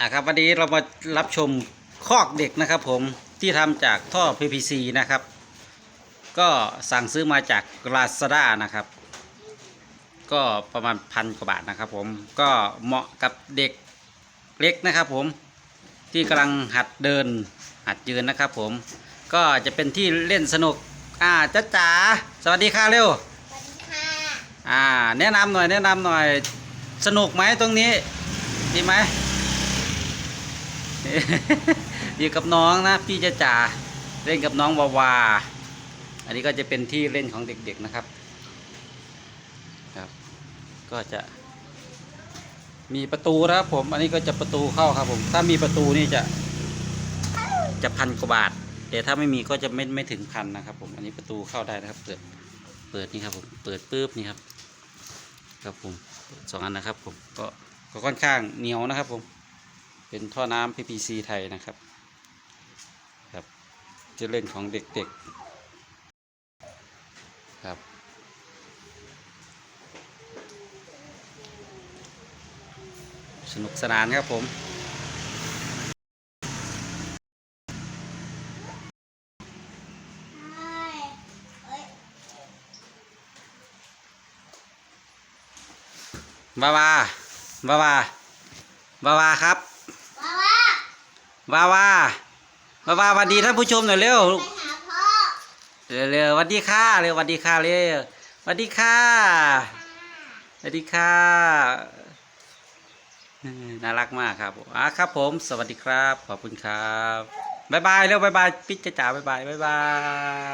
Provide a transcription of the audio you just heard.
อะครับวันนี้เรามารับชมคอกเด็กนะครับผมที่ทำจากท่อ PPC นะครับ ก็สั่งซื้อมาจาก Lazada นะครับ ก็ประมาณพันกว่าบาทนะครับผมก็เหมาะกับเด็กเล็กนะครับผมที่กำลังหัดเดินหัดยืนนะครับผมก็จะเป็นที่เล่นสนุกอ่าจ้าจ๋าสวัสดีค่ะเร็วสวัสดีค่ะอ่าแนะนำหน่อยแนะนำหน่อยสนุกไหมตรงนี้ดีไหม อยู่กับน้องนะพี่จะจ่าเล่นกับน้องวาวา อันนี้ก็จะเป็นที่เล่นของเด็กๆนะครับ ครับ ก็จะ มีประตูนะครับผม อันนี้ก็จะประตูเข้าครับผม ถ้ามีประตูนี่จะ จะพันกว่าบาทแต่ถ้าไม่มีก็จะไม่ไม่ถึงพันนะครับ ผม อันนี้ประตูเข้าได้นะครับ เปิด เปิดนี่ครับผม เปิดปุ๊บนี่ครับ ครับผมสองอันนะครับ ผม ก็ก็ค่อนข้างเหนียวนะครับผม เป็นท่อน้ำ PPC ไทยนะครับครับจะเล่นของเด็กๆครับสนุกสนานครับผมใช่เอ้ยวาวาวาวาวาวาครับ วาวาวาวาวาสวัสดีท่านผู้ชมหน่อยเร็วเร็วเร็วสวัสดีค่ะเร็วสวัสดีค่ะเร็วสวัสดีค่ะสวัสดีค่ะน่ารักมากครับอะครับผม สวัสดีครับ ขอบคุณครับบ๊ายบายเร็วบ๊ายบายพี่จ๋าจ๋าบ๊ายบายบ๊ายบาย